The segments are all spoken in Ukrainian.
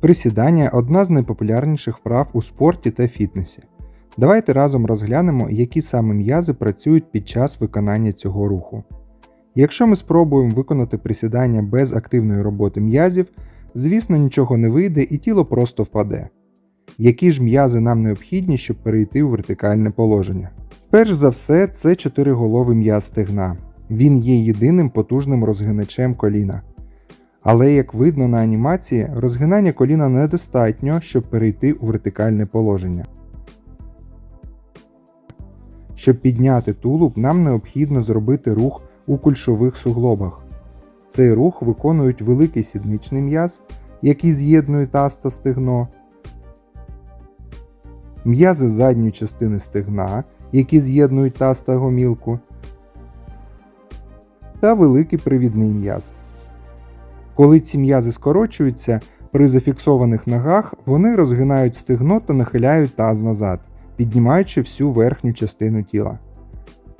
Присідання одна з найпопулярніших вправ у спорті та фітнесі. Давайте разом розглянемо, які саме м'язи працюють під час виконання цього руху. Якщо ми спробуємо виконати присідання без активної роботи м'язів, звісно, нічого не вийде і тіло просто впаде. Які ж м'язи нам необхідні, щоб перейти у вертикальне положення? Перш за все, це чотириголовий м'яз стегна. Він є єдиним потужним розгиначем коліна. Але як видно на анімації, розгинання коліна недостатньо, щоб перейти у вертикальне положення. Щоб підняти тулуб, нам необхідно зробити рух у кульшових суглобах. Цей рух виконують великий сідничний м'яз, який з'єднує таз та стегно, м'язи задньої частини стегна, які з'єднують таз та гомілку, та великий привідний м'яз. Коли ці м'язи скорочуються, при зафіксованих ногах вони розгинають стегно та нахиляють таз назад, піднімаючи всю верхню частину тіла.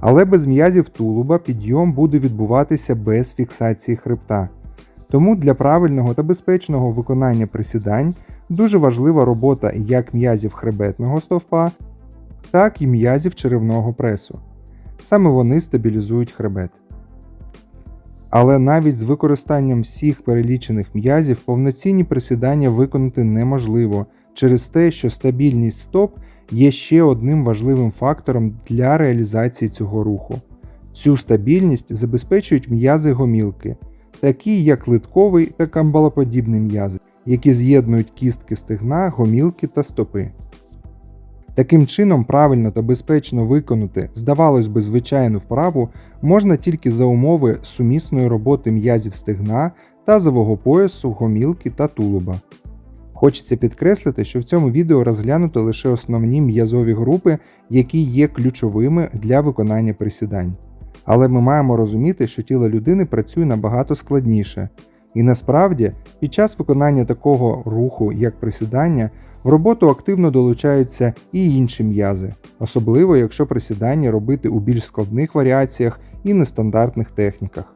Але без м'язів тулуба підйом буде відбуватися без фіксації хребта. Тому для правильного та безпечного виконання присідань дуже важлива робота як м'язів хребетного стовпа, так і м'язів черевного пресу. Саме вони стабілізують хребет. Але навіть з використанням всіх перелічених м'язів повноцінні присідання виконати неможливо через те, що стабільність стоп є ще одним важливим фактором для реалізації цього руху. Цю стабільність забезпечують м'язи гомілки, такі як литковий та камбалоподібний м'язи, які з'єднують кістки стегна, гомілки та стопи. Таким чином, правильно та безпечно виконати, здавалось би, звичайну вправу можна тільки за умови сумісної роботи м'язів стегна, тазового поясу, гомілки та тулуба. Хочеться підкреслити, що в цьому відео розглянуто лише основні м'язові групи, які є ключовими для виконання присідань. Але ми маємо розуміти, що тіло людини працює набагато складніше, і насправді під час виконання такого руху, як присідання, в роботу активно долучаються і інші м'язи, особливо якщо присідання робити у більш складних варіаціях і нестандартних техніках.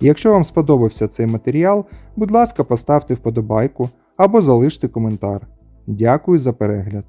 Якщо вам сподобався цей матеріал, будь ласка, поставте вподобайку або залиште коментар. Дякую за перегляд!